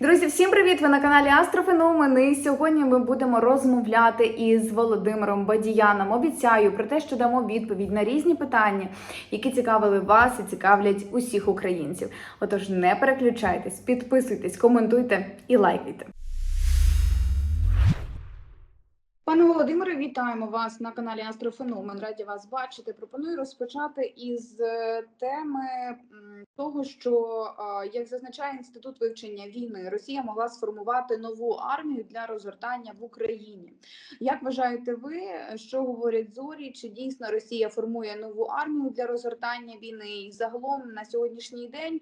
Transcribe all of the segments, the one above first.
Друзі, всім привіт! Ви на каналі Астрофеномен. І сьогодні ми будемо розмовляти із Володимиром Бадіяном. Обіцяю про те, що дамо відповідь на різні питання, які цікавили вас і цікавлять усіх українців. Отож, не переключайтесь, підписуйтесь, коментуйте і лайкайте. Пане Володимире, вітаємо вас на каналі Астрофеномен. Раді вас бачити. Пропоную розпочати із е, теми того, що як зазначає інститут вивчення війни, Росія могла сформувати нову армію для розгортання в Україні. Як вважаєте ви, що говорять зорі? Чи дійсно Росія формує нову армію для розгортання війни? І загалом на сьогоднішній день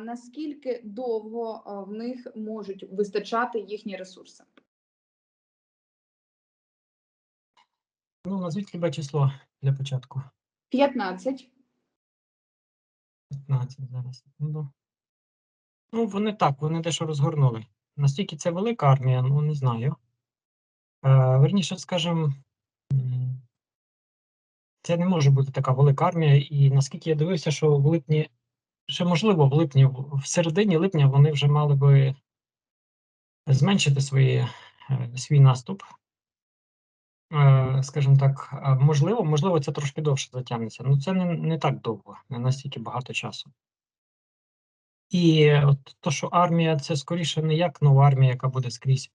наскільки довго в них можуть вистачати їхні ресурси? Ну, назвіть любе число для початку. 15. 15 зараз. секунду. Ну, вони так, вони дещо розгорнули. Настільки це велика армія, ну не знаю. Е, верніше, скажімо, це не може бути така велика армія, і наскільки я дивився, що в липні, ще можливо, в липні, в середині липня вони вже мали би зменшити свої, е, свій наступ. Е, скажімо так, можливо, можливо, це трошки довше затягнеться. Ну, це не, не так довго, не настільки багато часу. І от то, що армія, це скоріше не як нова армія, яка буде скрізь,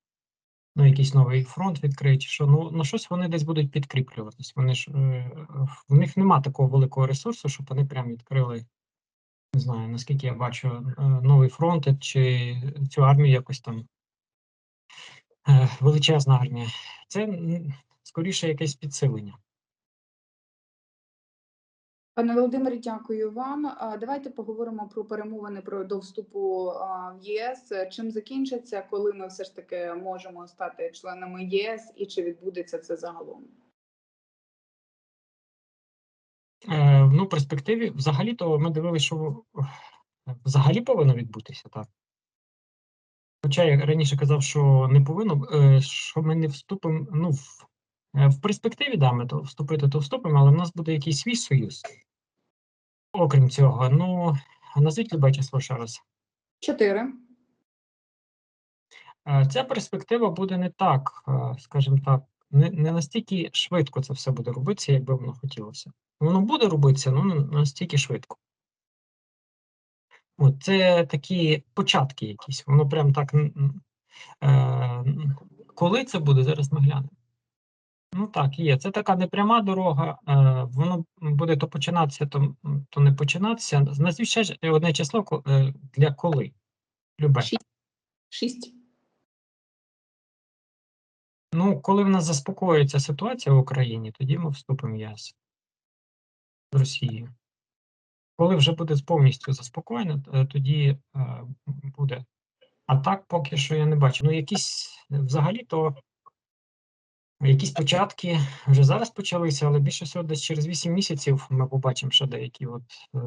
ну, якийсь новий фронт відкриє, чи що. Ну, на щось вони десь будуть підкріплюватись. Вони ж е, в них нема такого великого ресурсу, щоб вони прям відкрили, не знаю, наскільки я бачу, е, новий фронт, чи цю армію якось там е, величезна армія. Це скоріше якесь підсилення. Пане Володимире, дякую вам. Давайте поговоримо про перемовини про до вступу в єС. Чим закінчаться, коли ми все ж таки можемо стати членами єС, і чи відбудеться це загалом? Е, ну, в перспективі, взагалі-то ми дивилися, що е, взагалі повинно відбутися, так. Хоча я раніше казав, що не повинно, е, що ми не вступимо. Ну, в, в перспективі, да, ми то вступити, то вступимо, але в нас буде якийсь свій союз. Окрім цього, ну, назвіть любе число ще раз. Чотири. Е, Ця перспектива буде не так, е, скажімо так, не, не настільки швидко це все буде робитися, як би воно хотілося. Воно буде робитися, але не настільки швидко. От, це такі початки якісь. Воно прям так. Е, коли це буде, зараз ми глянемо. Ну так, є. Це така непряма дорога. Е, воно буде то починатися, то, то не починатися. Назвіть ще одне число е, для коли. Любе. Шість. Ну, коли в нас заспокоїться ситуація в Україні, тоді ми вступимо в ЄС з Росією. Коли вже буде повністю заспокоєно, е, тоді буде. А так поки що я не бачу. Ну, якісь взагалі-то якісь початки вже зараз почалися, але більше всього десь через 8 місяців ми побачимо ще деякі от е,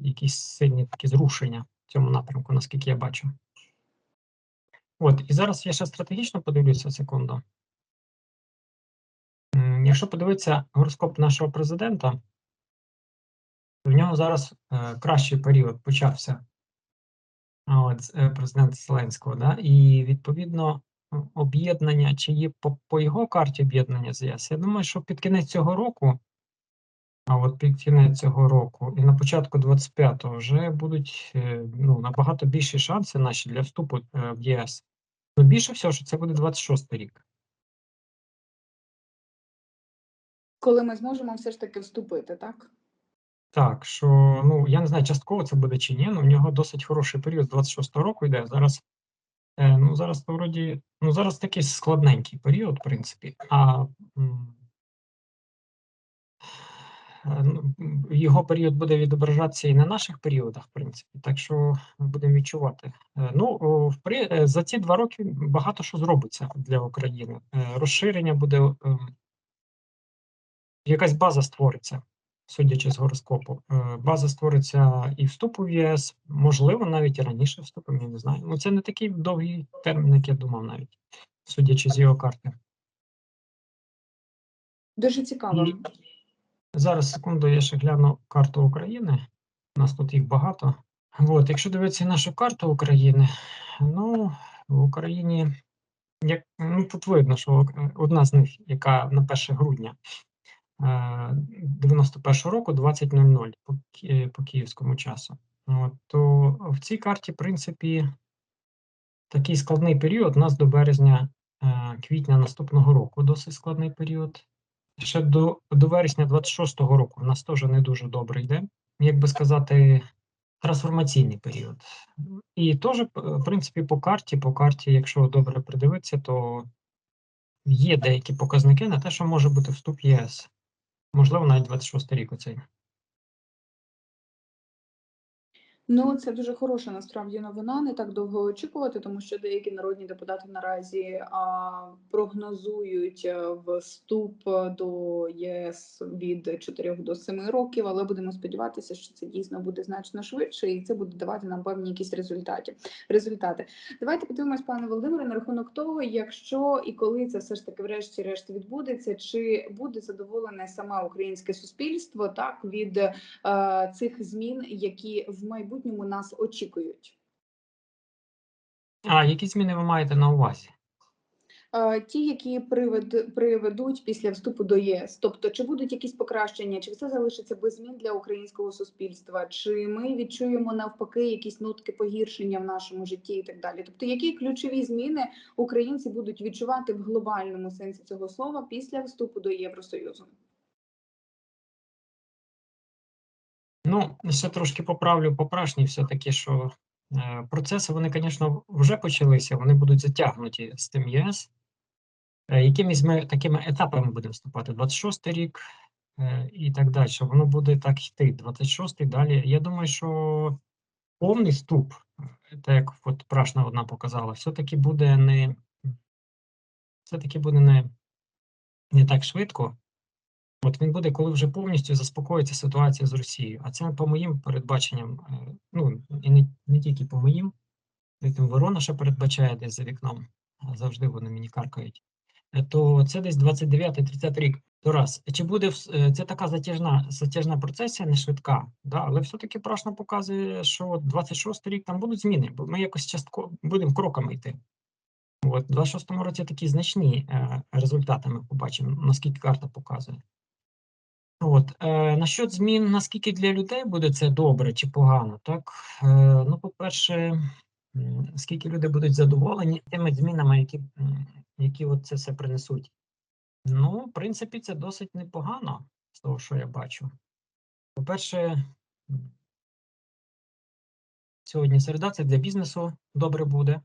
якісь сильні такі зрушення в цьому напрямку, наскільки я бачу. От, і зараз я ще стратегічно подивлюся секунду. Якщо подивитися гороскоп нашого президента, то в нього зараз е, кращий період почався. От е, президента Зеленського, да? і відповідно об'єднання, чи є по, по його карті об'єднання з ЄС. Я думаю, що під кінець цього року, а от під кінець цього року і на початку 25-го вже будуть е, ну, набагато більші шанси наші для вступу е, в ЄС. Ну, більше всього, що це буде 26-й рік. Коли ми зможемо все ж таки вступити, так? Так, що ну я не знаю, частково це буде чи ні. Ну, в нього досить хороший період з 26-го року йде. Зараз ну зараз то вроді, ну зараз такий складненький період, в принципі. А е, ну, його період буде відображатися і на наших періодах, в принципі. Так що ми будемо відчувати. Е, Ну е, за ці два роки багато що зробиться для України. Е, Розширення буде. ем, якась база створиться, судячи з гороскопу. Е, База створиться і вступу в ЄС, можливо, навіть і раніше вступимо, я не знаю. Ну, це не такий довгий термін, як я думав навіть, судячи з його карти. Дуже цікаво. І зараз, секунду, я ще гляну карту України. У нас тут їх багато. От, якщо дивитися нашу карту України, ну, в Україні, як, ну, тут видно, що е, одна з них, яка на 1 грудня 91 року, 20.00 по, ки- по київському часу, то в цій карті, в принципі, такий складний період у нас до березня, е, квітня наступного року, досить складний період. Ще до, до вересня 26-го року в нас теж не дуже добре йде. Як би сказати, трансформаційний період. І теж, в принципі, по карті, по карті, якщо добре придивитися, то є деякі показники на те, що може бути вступ ЄС. Можливо, навіть 26 рік оцей. Ну, це дуже хороша насправді новина. Не так довго очікувати, тому що деякі народні депутати наразі а, прогнозують е, вступ до ЄС від 4 до 7 років, але будемо сподіватися, що це дійсно буде значно швидше, і це буде давати нам певні якісь результати. результати. Давайте подивимось, пане Володимире, на рахунок того, якщо і коли це все ж таки врешті-решт відбудеться, чи буде задоволене саме українське суспільство так від е, цих змін, які в майбутньому нас очікують. А які зміни ви маєте на увазі? Ті, які привед, приведуть після вступу до ЄС, тобто чи будуть якісь покращення, чи все залишиться без змін для українського суспільства, чи ми відчуємо навпаки якісь нотки погіршення в нашому житті і так далі. Тобто, які ключові зміни українці будуть відчувати в глобальному сенсі цього слова після вступу до Євросоюзу? Ну, ще трошки поправлю поправшні, все-таки, що е, процеси, вони, звісно, вже почалися, вони будуть затягнуті з тим ЄС. Е, якимись ми такими етапами будемо вступати? 26-й рік е, і так далі. Воно буде так йти. 26-й далі. Я думаю, що повний вступ, так як от Прашна одна показала, все-таки буде не все-таки буде не, не так швидко. От він буде, коли вже повністю заспокоїться ситуація з Росією. А це по моїм передбаченням, е, ну і не, не тільки по моїм, і там Ворона ще передбачає десь за вікном, а завжди вони мені каркають. Е, То це десь 29-30 рік. То раз. Чи буде е, це така затяжна, затяжна процесія, не швидка, да? але все-таки Прашна показує, що 26 рік там будуть зміни, бо ми якось частково будемо кроками йти. От, у 26-му році такі значні результати ми побачимо, наскільки карта показує. От, е, насчет змін, наскільки для людей буде це добре чи погано, так? Е, ну, по-перше, скільки люди будуть задоволені тими змінами, які, які от це все принесуть. Ну, в принципі, це досить непогано з того, що я бачу. По-перше, сьогодні середа, це для бізнесу добре буде.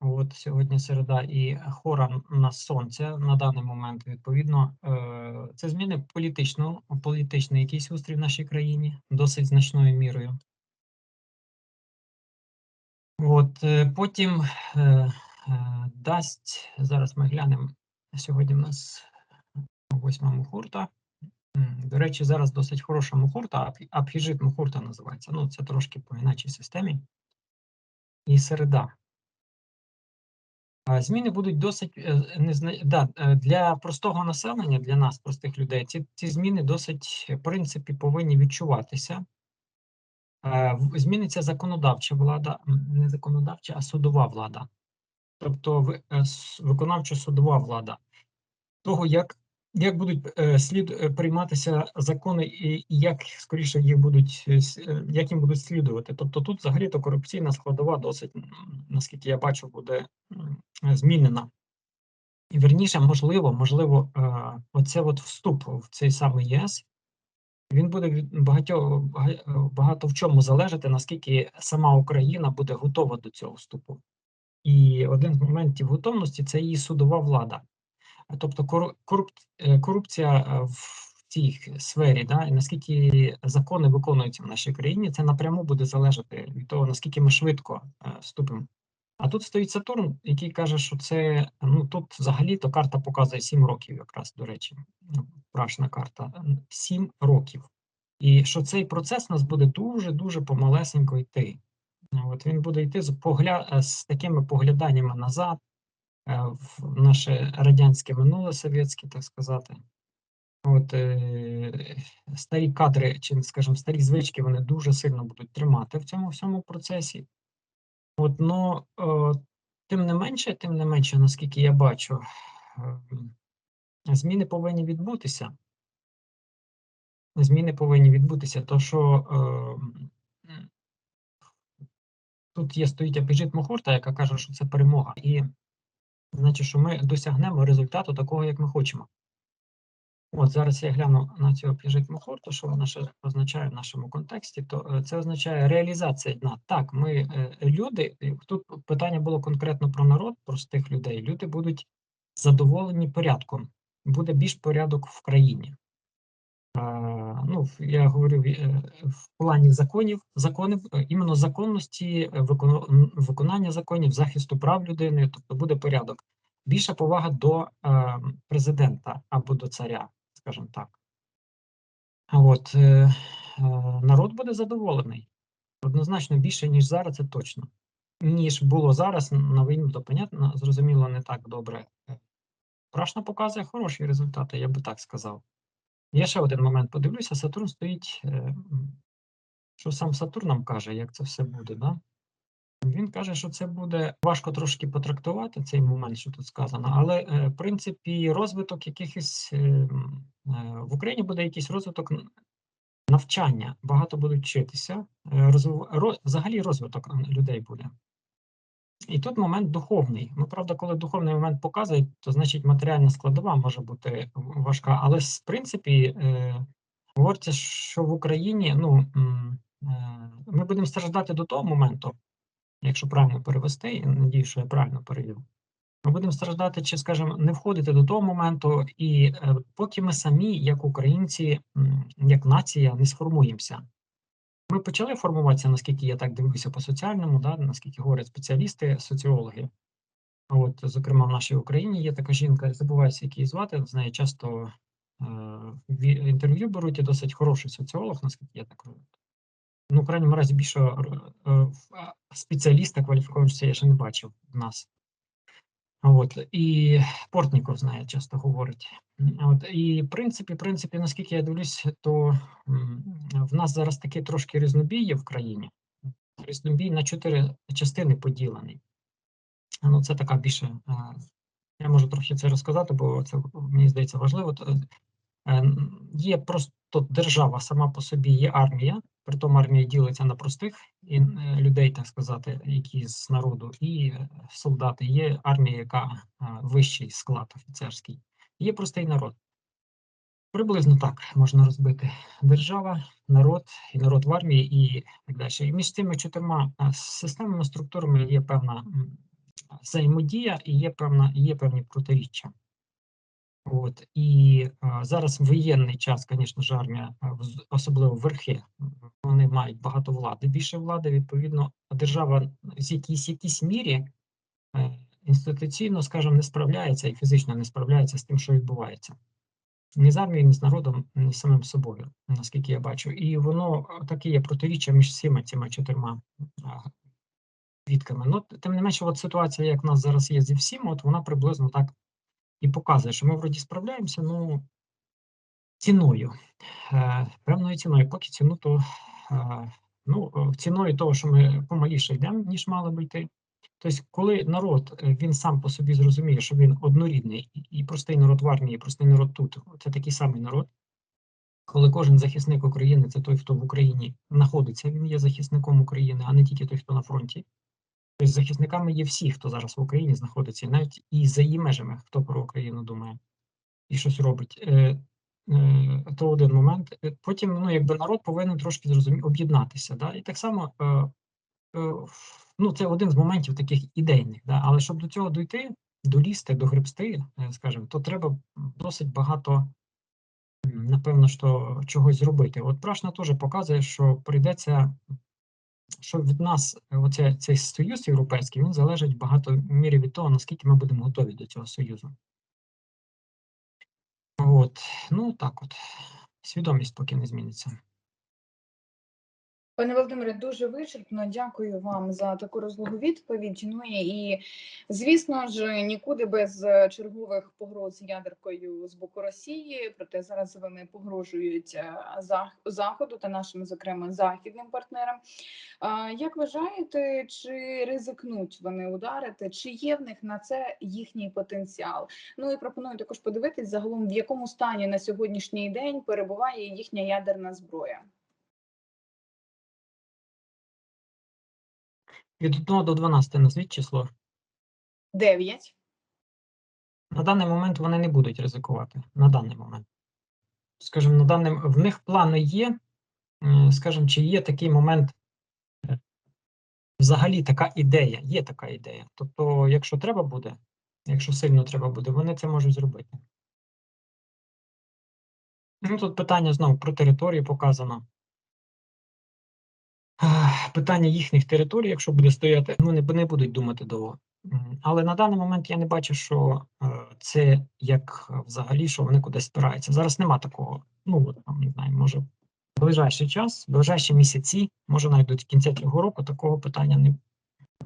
От сьогодні середа і хора на сонце на даний момент, відповідно, е, це зміни політично, політичний якийсь устрій в нашій країні досить значною мірою. От е, потім е, дасть, зараз ми глянемо, сьогодні в нас восьма мухурта. До речі, зараз досить хороша мухурта, ап- абхіжит мухурта називається. Ну, це трошки по інакшій системі. І середа. Зміни будуть досить е, да, е, для простого населення, для нас, простих людей, ці, ці зміни досить, в принципі, повинні відчуватися. Е, Зміниться законодавча влада, не законодавча, а судова влада. Тобто ви- е, с- виконавчо-судова влада. Того, як, як будуть е, слід е, прийматися закони і, як скоріше їх будуть, е, як будуть слідувати. Тобто тут взагалі то корупційна складова досить, наскільки я бачу, буде змінена. І Вірніше, можливо, можливо, оце от вступ в цей самий ЄС, він буде від багатьох багато в чому залежати, наскільки сама Україна буде готова до цього вступу. І один з моментів готовності це її судова влада. Тобто е, корупція е, в цій сфері, да, і наскільки закони виконуються в нашій країні, це напряму буде залежати від того, наскільки ми швидко е, вступимо. А тут стоїть Сатурн, який каже, що це ну тут взагалі-то карта показує 7 років, якраз до речі, ну, прашна карта. 7 років. І що цей процес у нас буде дуже-дуже помалесенько йти. Ну, От він буде йти з погля... з такими погляданнями назад, в наше радянське минуле совєтське, так сказати. От, е, старі кадри, чи, скажімо, старі звички, вони дуже сильно будуть тримати в цьому всьому процесі. От, но, е, тим не менше, тим не менше, наскільки я бачу, ем, зміни повинні відбутися. Зміни повинні відбутися, то що м, тут є стоїть Апіжит Мохорта, яка каже, що це перемога, і значить, що ми досягнемо результату такого, як ми хочемо. От зараз я гляну на цю Апіжит хорту, що вона ще означає в нашому контексті, то е, це означає реалізація дна. Так, ми е, люди, тут питання було конкретно про народ, простих людей. Люди будуть задоволені порядком, буде більш порядок в країні. Ну, я говорю е, в плані законів, законів, е, іменно законності, е, виконання законів, захисту прав людини, тобто буде порядок. Більша повага до президента або до царя, скажімо так. От народ буде задоволений. Однозначно більше, ніж зараз, це точно. Ніж було зараз на війну, то понятно, зрозуміло, не так добре. Прашна показує хороші результати, я би так сказав. Я ще один момент подивлюся. Сатурн стоїть. е, Що сам Сатурн нам каже, як це все буде, да? Він каже, що це буде важко трошки потрактувати цей момент, що тут сказано, але е, в принципі розвиток якихось е, в Україні буде якийсь розвиток навчання, багато будуть вчитися, взагалі розвиток людей буде. І тут момент духовний. Ну, правда, коли духовний момент показує, то значить матеріальна складова може бути важка. Але в принципі, е, говориться, що в Україні ну, е, ми будемо страждати до того моменту, якщо правильно перевести, і надію, що я правильно перевів. Ми будемо страждати, чи, скажімо, не входити до того моменту, і е, поки ми самі, як українці, як нація, не сформуємося. Ми почали формуватися, наскільки я так дивлюся по соціальному, да, наскільки говорять спеціалісти, соціологи. От, зокрема, в нашій Україні є така жінка, забувається, як її звати, з неї часто е, інтерв'ю беруть і досить хороший соціолог, наскільки я так розумію. Ну, в крайньому разі, більше е, е, спеціаліста кваліфікованого я ще не бачив в нас. От, і Портніков знає, часто говорить. От, і в принципі, принципі, наскільки я дивлюсь, то в нас зараз такий трошки різнобій є в країні. Різнобій на чотири частини поділений. Ну, це така більше. е, Я можу трохи це розказати, бо це мені здається важливо. Е, Є просто держава сама по собі, є армія, притом армія ділиться на простих людей, так сказати, які з народу, і е, солдати. Є армія, яка е, вищий склад офіцерський, є простий народ. Приблизно так можна розбити держава, народ і народ в армії і так далі. І між цими чотирма е, системами, структурами є певна взаємодія і є певна, є певні протиріччя. От і е, зараз воєнний час, звісно ж, армія, особливо верхи, вони мають багато влади, більше влади. Відповідно, держава в якійсь якійсь мірі е, інституційно, скажімо, не справляється і фізично не справляється з тим, що відбувається. Ні з армією, ні з народом, ні з самим собою, наскільки я бачу. І воно таке є протиріччя між всіма цими чотирма а, відками. Ну, тим не менше, от ситуація, як в нас зараз є зі всім, от вона приблизно так і показує, що ми вроді справляємося, ну ціною, е, певною ціною. Поки ціну, то е, ну, е, ціною того, що ми помаліше йдемо, ніж мали би йти. Тобто, коли народ е, він сам по собі зрозуміє, що він однорідний, і простий народ в армії, і простий народ тут це такий самий народ. Коли кожен захисник України це той, хто в Україні знаходиться, він є захисником України, а не тільки той, хто на фронті. Тобто захисниками є всі, хто зараз в Україні знаходиться, навіть і за її межами, хто про Україну думає і щось робить. Е, е, то один момент. Е, Потім, ну, якби народ повинен трошки зрозумі об'єднатися. Да? І так само, е, е, ну, це один з моментів таких ідейних. Да? Але щоб до цього дійти, долізти, догребсти, е, скажімо, то треба досить багато, напевно, що чогось зробити. От Прашна теж показує, що прийдеться що від нас е, оця, цей союз європейський він залежить в багато мірі від того, наскільки ми будемо готові до цього союзу. От, ну так от, свідомість поки не зміниться. Пане Володимире, дуже вичерпно. Дякую вам за таку розлогу відповідь. Ну і звісно ж, нікуди без е, чергових погроз ядеркою з боку Росії. Проте зараз вони погрожують е, заходу та нашим, зокрема, західним партнерам. Як вважаєте, чи ризикнуть вони ударити? Чи є в них на це їхній потенціал? Ну і пропоную також подивитись загалом, в якому стані на сьогоднішній день перебуває їхня ядерна зброя. Від 1 до 12 назвіть число. Дев'ять. На даний момент вони не будуть ризикувати. На даний момент. Скажімо, на даний, в них плани є. Скажімо, чи є такий момент, е, взагалі така ідея, є така ідея. Тобто, якщо треба буде, якщо сильно треба буде, вони це можуть зробити. Ну, тут питання знову про територію показано. Питання їхніх територій, якщо буде стояти, вони б- не будуть думати довго. Але на даний момент я не бачу, що е, це як е, взагалі, що вони кудись спираються. Зараз нема такого. Ну, там, не знаю, може, в ближайший час, в ближайші місяці, може навіть до кінця цього року такого питання не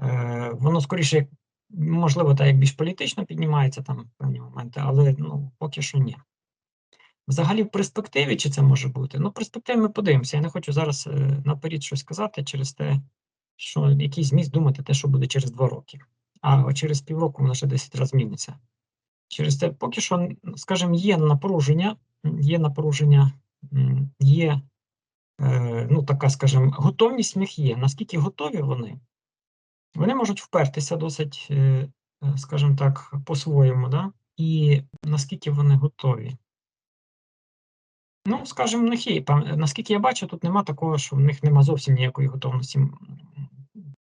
е, воно скоріше, можливо, так як більш політично піднімається там в певні моменти, але ну, поки що ні. Взагалі, в перспективі чи це може бути? Ну, в перспективі ми подивимося. Я не хочу зараз е, наперед щось казати через те, що який зміст думати те, що буде через два роки. А через півроку воно ще 10 разів зміниться. Через те, поки що, скажімо, є напруження, є напруження, є е, ну, така, скажімо, готовність в них є. Наскільки готові вони? Вони можуть впертися досить, е, скажімо так, по-своєму, да? і наскільки вони готові. Ну, скажімо, в них є. Наскільки я бачу, тут нема такого, що в них нема зовсім ніякої готовності.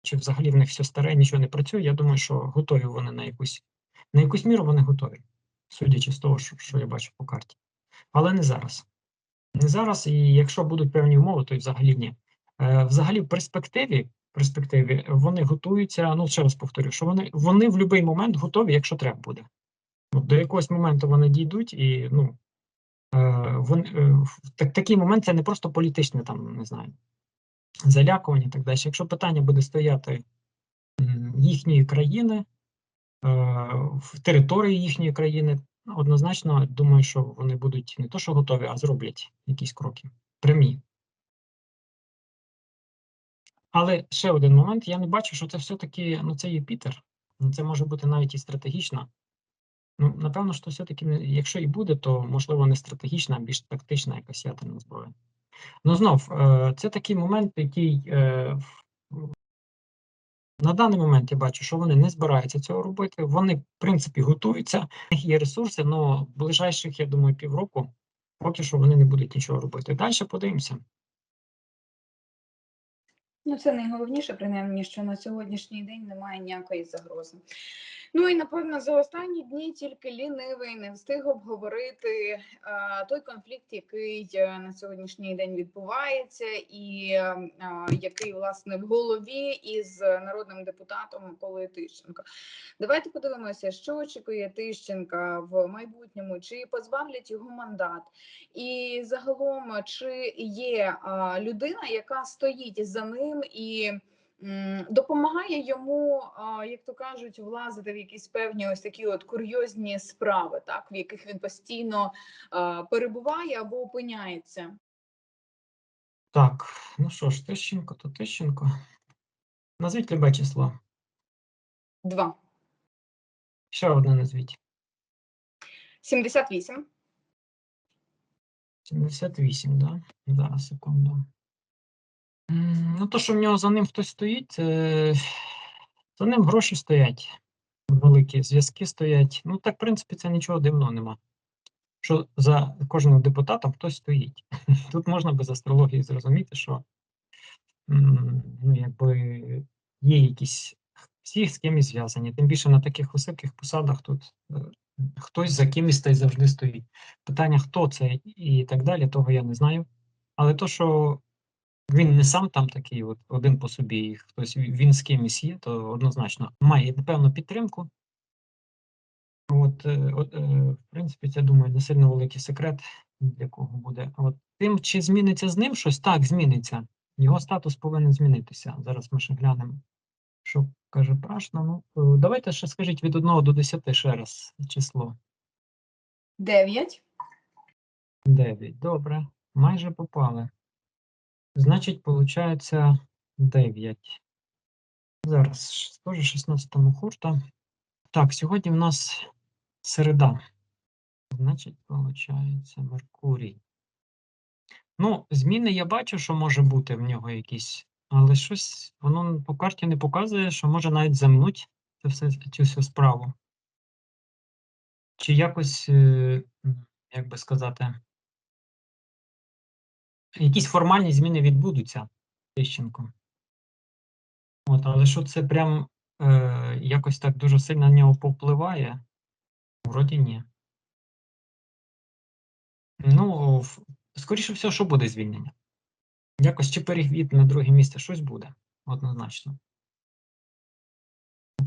Чи взагалі в них все старе, нічого не працює. Я думаю, що готові вони на якусь, на якусь міру вони готові, судячи з того, що, що я бачу по карті. Але не зараз. Не зараз, і якщо будуть певні умови, то й взагалі ні. Е, взагалі, в перспективі, перспективі вони готуються. Ну, ще раз повторю, що вони, вони в будь-який момент готові, якщо треба буде. До якогось моменту вони дійдуть і ну, е, е, так, такий момент це не просто політичне, там, не знаю, залякування і так далі. Якщо питання буде стояти їхньої країни, е, в території їхньої країни, однозначно думаю, що вони будуть не то, що готові, а зроблять якісь кроки прямі. Але ще один момент, я не бачу, що це все-таки ну, це Юпітер. Ну, Це може бути навіть і стратегічно. Ну, напевно, що все-таки, якщо і буде, то можливо не стратегічна, а більш тактична якась ядерна зброя. Ну знов, е, це такий момент, який е, на даний момент я бачу, що вони не збираються цього робити. Вони, в принципі, готуються, в них є ресурси, але ближайших, я думаю, півроку поки що вони не будуть нічого робити. Далі подивимося. Ну, це найголовніше, принаймні, що на сьогоднішній день немає ніякої загрози. Ну і напевно за останні дні тільки лінивий не встиг обговорити е, той конфлікт, який е, на сьогоднішній день відбувається, і е, який власне в голові із народним депутатом Миколою Тищенко. Давайте подивимося, що очікує Тищенка в майбутньому, чи позбавлять його мандат, і загалом чи є людина, яка стоїть за ним і допомагає йому, як то кажуть, влазити в якісь певні ось такі от курйозні справи, так в яких він постійно перебуває або опиняється. Так, ну що ж, Тищенко, то Тищенко. Назвіть любе число. Два. Ще одне назвіть. 78. 78, да? Зараз, секунду. Ну, то, що в нього за ним хтось стоїть, за ним гроші стоять. Великі зв'язки стоять. Ну, так, в принципі, це нічого дивного нема. Що за кожним депутатом хтось стоїть. Тут можна без астрології зрозуміти, що ну, якби є якісь всі з кимось зв'язані. Тим більше на таких високих посадах тут е, хтось за кимось та й завжди стоїть. Питання, хто це і так далі, того я не знаю. Але то, що він не сам там такий, от один по собі, і хтось він з кимось є, то однозначно має певну підтримку. От, е, от, е, в принципі, це думаю, не сильно великий секрет, для кого буде. От тим, чи зміниться з ним щось, так, зміниться. Його статус повинен змінитися. Зараз ми ще глянемо, що каже Прашна. Ну, е, давайте ще скажіть від 1 до 10 ще раз число. 9. 9. Добре, майже попали. Значить, виходить 9. Зараз теж 16 хурта. Так, сьогодні в нас середа. Значить, виходить Меркурій. Ну, зміни я бачу, що може бути в нього якісь, але щось воно по карті не показує, що може навіть замнуть це все, цю всю справу. Чи якось, е, як би сказати, якісь формальні зміни відбудуться Тищенко. От, але що це прям е, якось так дуже сильно на нього повпливає? Вроді ні. Ну, скоріше всього, що буде звільнення. Якось чи перехід на друге місце щось буде, однозначно.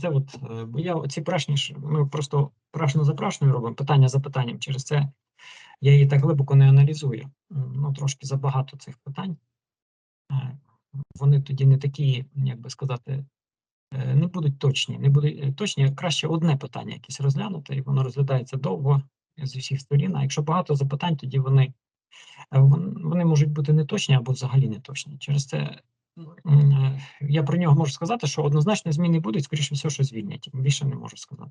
Це от, е, бо я оці прашні, ми просто прашну за прашною робимо, питання за питанням. Через це я її так глибоко не аналізую. Ну, трошки забагато цих питань. Е, Вони тоді не такі, як би сказати, е, не будуть точні. Не будуть е, точні, краще одне питання якесь розглянути, і воно розглядається довго з усіх сторін. А якщо багато запитань, тоді вони, вони можуть бути неточні або взагалі не точні. Через це я про нього можу сказати, що однозначно зміни будуть, скоріше всього, що звільнять. Більше не можу сказати.